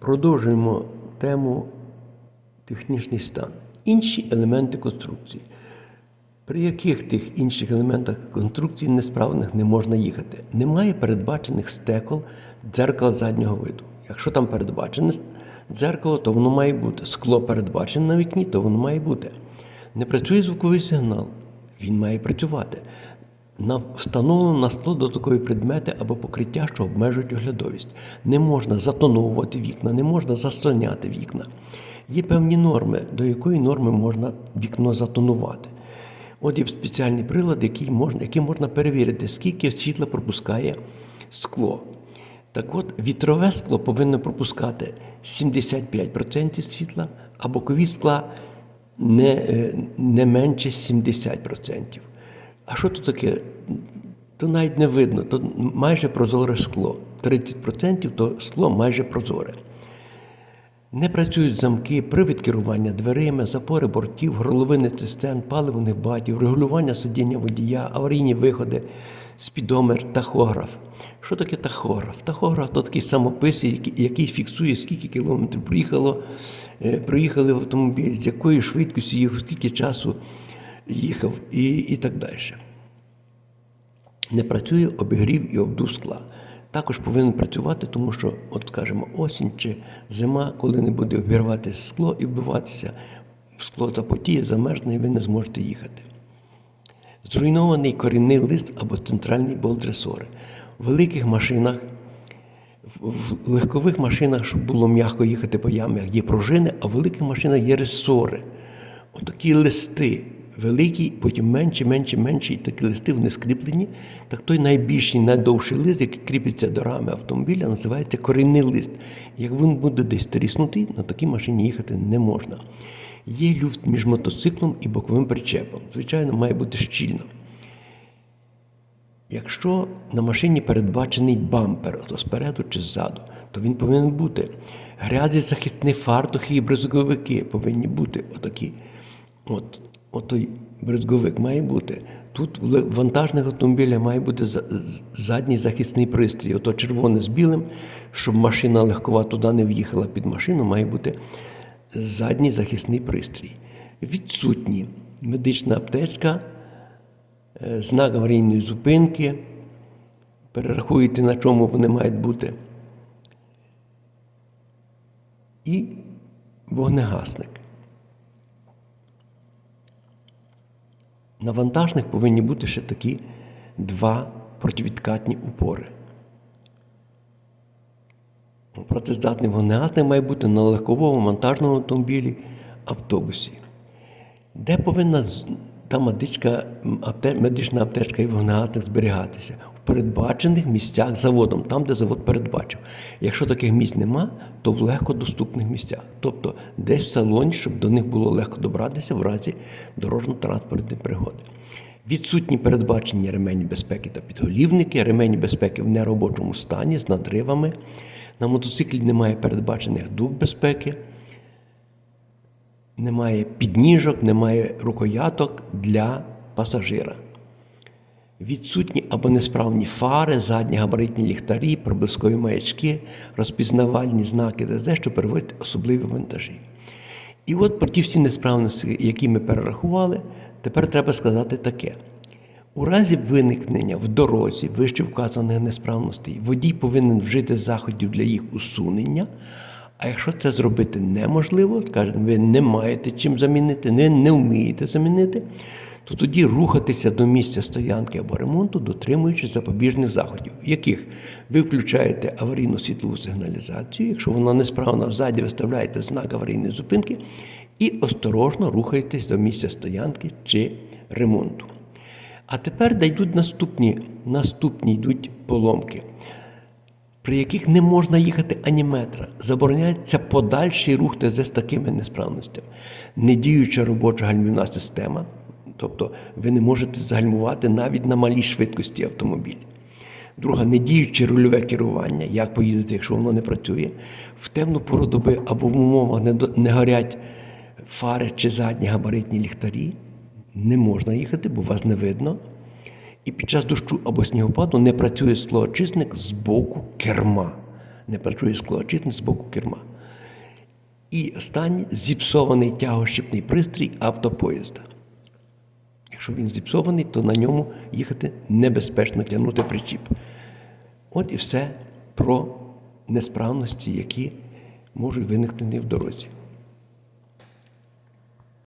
Продовжуємо тему технічний стан. Інші елементи конструкції. При яких тих інших елементах конструкції несправних не можна їхати? Немає передбачених стекол дзеркала заднього виду. Якщо там передбачене дзеркало, то воно має бути. Скло передбачене на вікні, то воно має бути. Не працює звуковий сигнал, він має працювати. Встановлено на скло додаткові предмети або покриття, що обмежують оглядовість. Не можна затоновувати вікна, не можна заслоняти вікна. Є певні норми, до якої норми можна вікно затонувати. От є спеціальний прилад, який можна, яким можна перевірити, скільки світла пропускає скло. Так от, вітрове скло повинно пропускати 75% світла, а бокові скла не, е, не менше 70%. А що то таке? То навіть не видно, то майже прозоре скло. 30% то скло майже прозоре. Не працюють замки, привід керування дверима, запори бортів, горловини цистерн, паливних батів, регулювання сидіння водія, аварійні виходи, спідометр, тахограф. Що таке тахограф? Тахограф то такий самопис, який, фіксує, скільки кілометрів проїхало, е, проїхали в автомобіль, з якою швидкістю їхав, скільки часу їхав і, і так далі. Не працює обігрів і обдув скла. Також повинен працювати, тому що, от скажімо, осінь чи зима, коли не буде обірватися скло і вбиватися, скло запотіє, замерзне, і ви не зможете їхати. Зруйнований корінний лист або центральний болт ресори. В великих машинах, в легкових машинах, щоб було м'яко їхати по ямах, є пружини, а в великих машинах є ресори. Отакі листи. Великі, потім менші, менші, менші, і такі листи вони скріплені. Так той найбільший, найдовший лист, який кріпиться до рами автомобіля, називається корінний лист. Як він буде десь тріснутий, на такій машині їхати не можна. Є люфт між мотоциклом і боковим причепом. Звичайно, має бути щільно. Якщо на машині передбачений бампер, то спереду чи ззаду, то він повинен бути. Грязі захисні фартухи і брезговики повинні бути отакі. От, от той брезговик має бути. Тут в вантажних автомобілях має бути задній захисний пристрій. Ото червоне з білим, щоб машина легкова туди не в'їхала під машину, має бути задній захисний пристрій. Відсутні медична аптечка, е, знак аварійної зупинки. Перерахуєте, на чому вони мають бути. І вогнегасник. На вантажних повинні бути ще такі два противідкатні упори. Працездатний вогнегасник має бути на легковому вантажному автомобілі, автобусі. Де повинна та медична аптечка і вогнегасник зберігатися? Передбачених місцях заводом, там, де завод передбачив. Якщо таких місць нема, то в легкодоступних місцях. Тобто десь в салоні, щоб до них було легко добратися в разі дорожньо-транспортної пригоди. Відсутні передбачені ремені безпеки та підголівники, ремені безпеки в неробочому стані з надривами. На мотоциклі немає передбачених дух безпеки немає підніжок, немає рукояток для пасажира. Відсутні або несправні фари, задні габаритні ліхтарі, проблискові маячки, розпізнавальні знаки ДЗ, що переводять особливі вантажі. І от про ті всі несправності, які ми перерахували, тепер треба сказати таке. У разі виникнення в дорозі вище вказаних несправностей, водій повинен вжити заходів для їх усунення. А якщо це зробити неможливо, скажімо, ви не маєте чим замінити, не, не вмієте замінити, то тоді рухатися до місця стоянки або ремонту, дотримуючись запобіжних заходів, яких ви включаєте аварійну світлову сигналізацію, якщо вона несправна, взаді виставляєте знак аварійної зупинки і осторожно рухаєтесь до місця стоянки чи ремонту. А тепер дійдуть наступні, наступні йдуть поломки, при яких не можна їхати ані метра. Забороняється подальший рух ТЗ з такими несправностями. Недіюча робоча гальмівна система, тобто ви не можете загальмувати навіть на малій швидкості автомобіль. Друга недіюче рульове керування, як поїдете, якщо воно не працює, в темну пору доби або в умовах не, не горять фари чи задні габаритні ліхтарі, не можна їхати, бо вас не видно. І під час дощу або снігопаду не працює склоочисник з боку керма. не працює склоочисник з боку керма. І останнє зіпсований тягощипний пристрій автопоїзда. Якщо він зіпсований, то на ньому їхати небезпечно тягнути причіп. От і все про несправності, які можуть виникнути в дорозі.